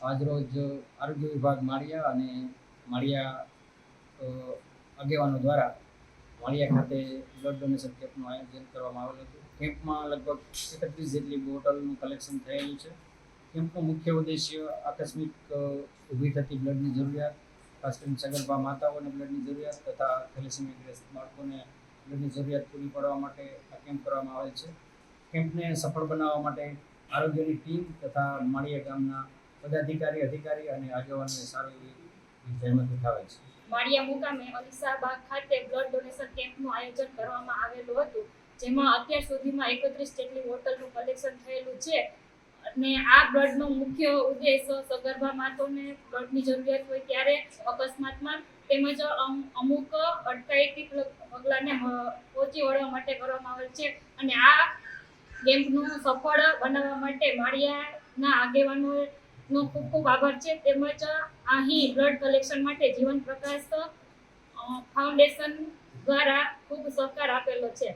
આજરોજ આરોગ્ય વિભાગ માળિયા અને માળિયા આગેવાનો દ્વારા માળિયા ખાતે બ્લડ ડોનેશન કેમ્પનું આયોજન કરવામાં આવેલું હતું. કેમ્પમાં લગભગ એકત્રીસ જેટલી બોટલનું કલેક્શન થયેલું છે. કેમ્પનો મુખ્ય ઉદ્દેશ્ય આકસ્મિક ઊભી થતી બ્લડની જરૂરિયાત, ખાસ કરીને સગર્ભા માતાઓને બ્લડની જરૂરિયાત તથા થેલેસેમિયાગ્રસ્ત બાળકોને બ્લડની જરૂરિયાત પૂરી પાડવા માટે આ કેમ્પ કરવામાં આવેલ છે. કેમ્પને સફળ બનાવવા માટે આરોગ્યની ટીમ તથા માળિયા ગામના પદાધિકારી, અધિકારી અને આગેવાનોએ સારી જહેમત ઉઠાવે છે. માળિયા મુકામે અલીસાબાગ ખાતે બ્લડ ડોનેશન કેમ્પનું આયોજન કરવામાં આવેલું હતું, જેમાં અત્યાર સુધીમાં એકત્રીસ જેટલી બોટલનું કલેક્શન થયેલું છે અને આ બ્લડનો મુખ્ય ઉદ્દેશ સગર્ભા માતાઓને બ્લડની જરૂરિયાત હોય ત્યારે અકસ્માતમાં તેમજ અમ- અમુક અટકાયતી પગ- પગલાંને પહોંચી વળવા માટે કરવામાં આવેલ છે અને આ કેમ્પનું સફળ બનાવવા માટે માળિયાના આગેવાનોનો ખૂબ ખૂબ આભાર છે. તેમજ અહીં બ્લડ કલેક્શન માટે જીવન પ્રકાશ ફાઉન્ડેશન દ્વારા ખૂબ સહકાર આપેલો છે.